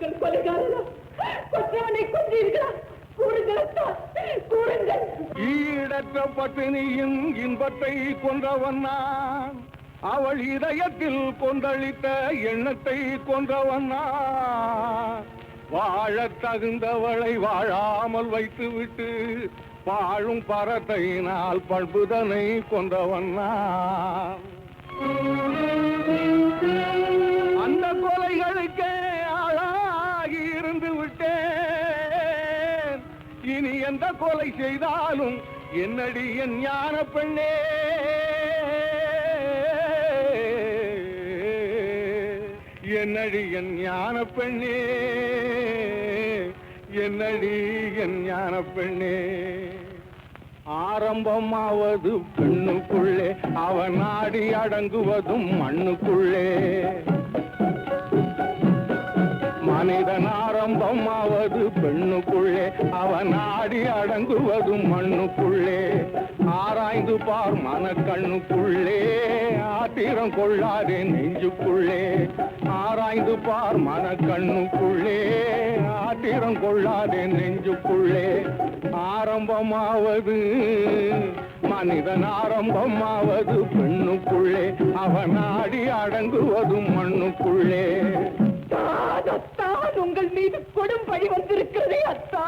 நீங்கள் கொலைகாரனா கொற்றவனை கொன்றீர்களா? ஈடற்ற பட்டினியின் இன்பத்தை கொன்றவன் நான். அவள் இதயத்தில் கொந்தளித்த எண்ணத்தை கொன்றவன் நான். வாழத் தகுந்தவளை வாழாமல் வைத்துவிட்டு வாழும் பரத்தையினால் பண்புதனை கொன்றவன் நான். இனி எந்த கொலை செய்தாலும் என்னடி என் ஞான பெண்ணே? என்னடி என் ஞான பெண்ணே? என்னடி என் ஞான பெண்ணே? ஆரம்பமாவது பெண்ணுக்குள்ளே அவன் நாடி அடங்குவதும் மண்ணுக்குள்ளே. மனிதன் ஆரம்பமாவது பெண்ணுக்குள்ளே அவன் ஆடி அடங்குவதும் மண்ணுக்குள்ளே. ஆராய்ந்து பார் மனக்கண்ணுக்குள்ளே ஆத்திரம் கொள்ளாதே நெஞ்சுக்குள்ளே. ஆராய்ந்து பார் மனக்கண்ணுக்குள்ளே ஆத்திரம் கொள்ளாதே நெஞ்சுக்குள்ளே. ஆரம்பமாவது மனிதன் ஆரம்பமாவது பெண்ணுக்குள்ளே அவன் ஆடி அடங்குவதும் மண்ணுக்குள்ளே. அத்தான், அத்தான் உங்கள் மீது கொடும் பழி வந்திருக்கிறதே அத்தா.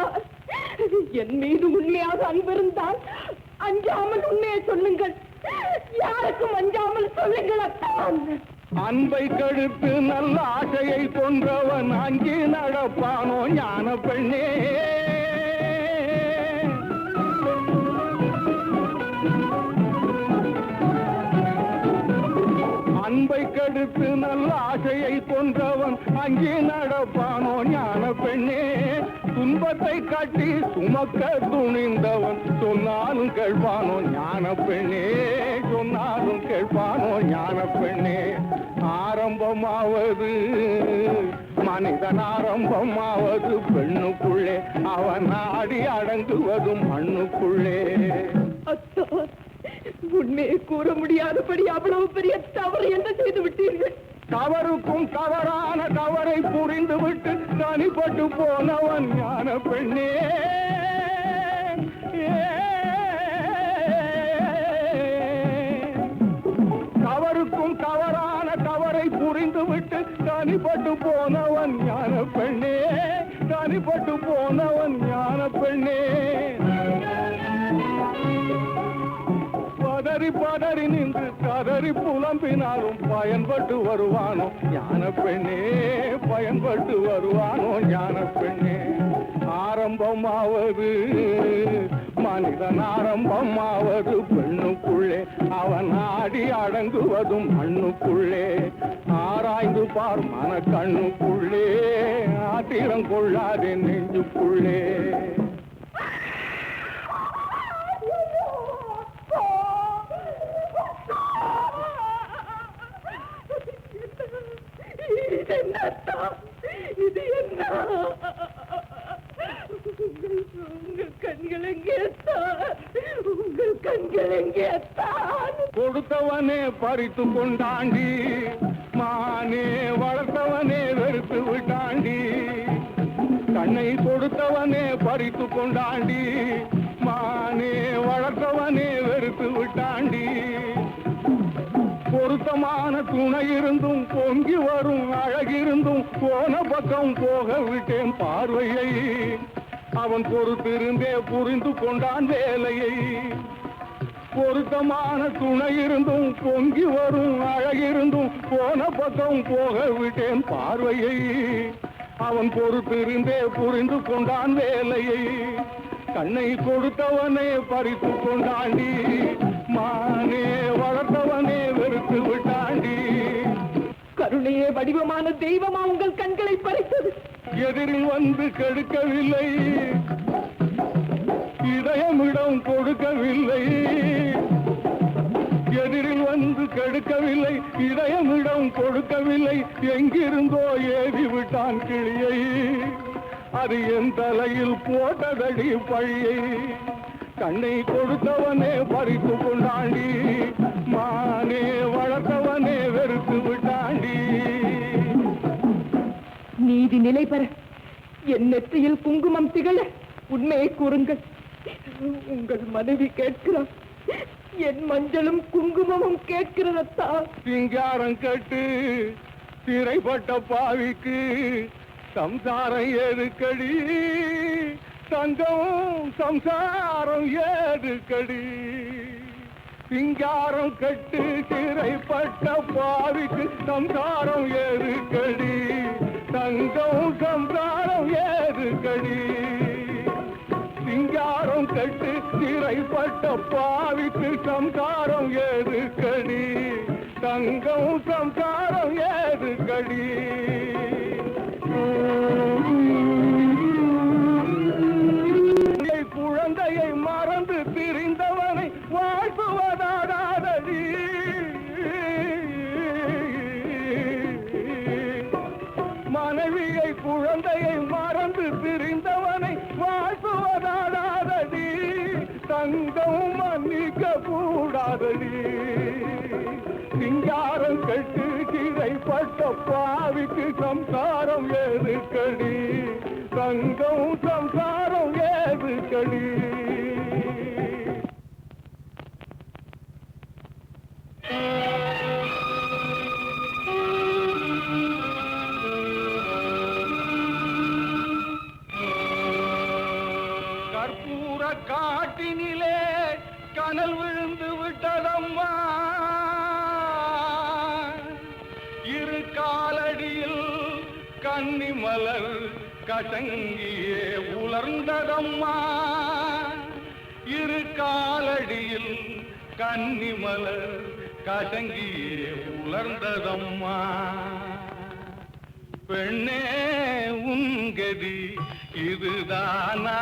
என் மீது உண்மையாக அன்பிருந்தால் அஞ்சாமல் உண்மையை சொல்லுங்கள். யாருக்கும் அஞ்சாமல் சொல்லுங்கள் அத்தான் அன்பை கெடுத்து நல்ல ஆசையை கொன்றவன் அங்கே நடப்பானோ ஞான பெண்ணே. அன்பை கெடுத்து நல்ல ஆசையை கொன்றவன் அங்கே நடப்பானோ ஞான பெண்ணே? துன்பத்தை காட்டி சுமக்க துணிந்தவன் சொன்னாலும் கேட்பானோ ஞான பெண்ணே? சொன்னாலும் கேட்பானோ ஞான பெண்ணே? ஆரம்பமாவது மனிதன் ஆரம்பமாவது பெண்ணுக்குள்ளே அவன் நாடி அடங்குவதும் மண்ணுக்குள்ளே. உண்மையை கூற முடியாதபடி அவ்வளவு பெரிய தவறு என்ன செய்து விட்டீர்கள்? தவறுக்கும் தவறான தவறை புரிந்து விட்டு தனிப்பட்டு போனவன் ஞான பெண்ணே. தவறுக்கும் தவறான தவறை புரிந்து விட்டு தனிப்பட்டு போனவன் ஞான பெண்ணே. தனிப்பட்டு போனவன் ஞான பெண்ணே. பதறி பதறி நின்று கதறி புலம்பினாலும் பயன்பட்டு வருவானோ? ஞான பெண்ணே பயன்பட்டு வருவானோ? ஞான பெண்ணே ஆரம்பமாவது மனிதன் ஆரம்பமாவது பெண்ணுக்குள்ளே அவன் ஆடி அடங்குவதும் மண்ணுக்குள்ளே. ஆராய்ந்து பார் மன கண்ணுக்குள்ளே ஆத்திரம் கொள்ளாதே நெஞ்சுக்குள்ளே. இது என்ன? உங்கள் கண்கள் உங்கள் கண்கள் கொடுத்தவனே பறித்து கொண்டாண்டி. மானே வளர்த்தவனே வெறுத்து விட்டாண்டி. கண்ணை கொடுத்தவனே பறித்து கொண்டாண்டி. துணையிருந்தும் இருந்தும் பொங்கி வரும் அழகிருந்தும் போன பக்கம் போக விட்டேன் பார்வையை. அவன் பொறுத்திருந்தே புரிந்து கொண்டான் வேலையை. பொருத்தமான துணை இருந்தும் பொங்கி வரும் அழகிருந்தும் போன பக்கம் போக விட்டேன் பார்வையை. அவன் பொறுத்திருந்தே புரிந்து கொண்டான் வேலையை. கண்ணை கொடுத்தவனே பறித்து கொண்டாண்டி மானே வளர்த்தவனே வெறுத்து விட்டு கருணையே வடிவமான தெய்வமா உங்கள் கண்களை பறித்தது? எதிரில் வந்து கெடுக்கவில்லை. இதயமிடம் கொடுக்கவில்லை. எதிரில் வந்து கெடுக்கவில்லை. இதயமிடம் கொடுக்கவில்லை. எங்கிருந்தோ ஏவி விட்டான் கிளியை. அது என் தலையில் போட்டதடி பழியை. கண்ணை கொடுத்தவனே பறித்து கொண்டாண்டி. நிலை பெற. என் நெற்றியில் குங்குமம் திகழ. உண்மையை கூறுங்கள். உங்கள் மனைவி கேட்கிறார். என் மஞ்சளும் குங்குமமும் கேட்கிறதா சிங்காரம் கட்டு சிறைப்பட்ட பாவிக்கு சம்சாரம் எதுக்கடி தங்கம் சம்சாரம் ஏதுக்கடி? சிங்காரம் கட்டு சிறைப்பட்ட பாவிக்கு சம்சாரம் எதுக்கடி தங்கம் சம்சாரம் ஏதுக்கடி சிங்காரம் கட்டு சிறைப்பட்ட பாவிக்கு சம்சாரம் ஏதுக்கடி தங்கம் சம்சாரம் ஏதுக்கடி காதலி. சிங்காரம் கட்டு கிடைப்பட்ட பாவிக்கு சம்சாரம் ஏதுக்கடி தங்கம் சம்சாரம் ஏதுக்கடி கற்பூர காட்டினிலே கனல் கன்னி மலர் கசங்கியே உலர்ந்ததம்மா. இரு காலடியில் கன்னி மலர் கசங்கியே உலர்ந்ததம்மா. பெண்ணே உங்கதி இதுதானா?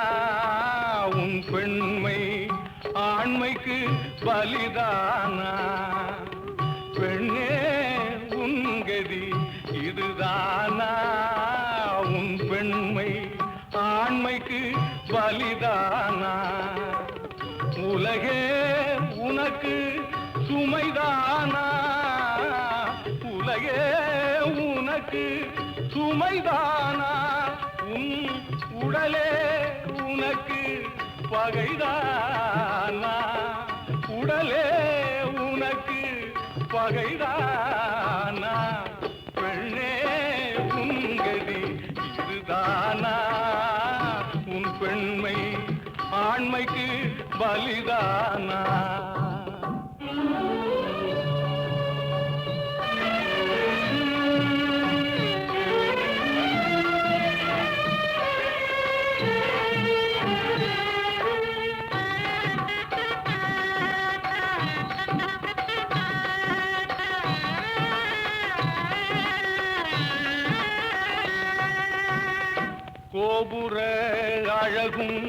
உன் பெண்மை ஆண்மைக்கு பலிதானா? பெண்ணே உங்கதி இதுதானா? உலகே உனக்கு சுமைதானா? உலகே உனக்கு சுமைதானா? உன் உடலே உனக்கு பகைதானா? உடலே உனக்கு பகைதானா? பெண்ணே உங்கதி இதுதானா? உன் பெண்மை ஆண்மைக்கு பலிதானா கோபுர அழகும்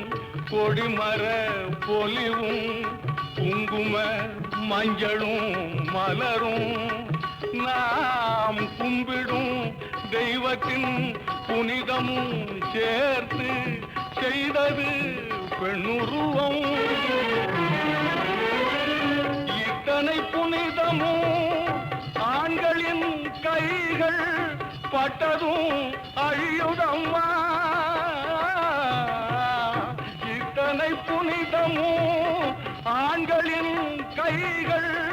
கொடிமர பொலிவும் குங்கும மஞ்சளும் மலரும். நாம் கும்பிடும் தெய்வத்தின் புனிதமும் சேர்த்து செய்தது பெண்ணுருவம். இத்தனை புனிதமும் ஆண்களின் கைகள் பட்டதும் அழியுதம்மா இத்தனை புனிதமும் ஆண்களின் கைகள்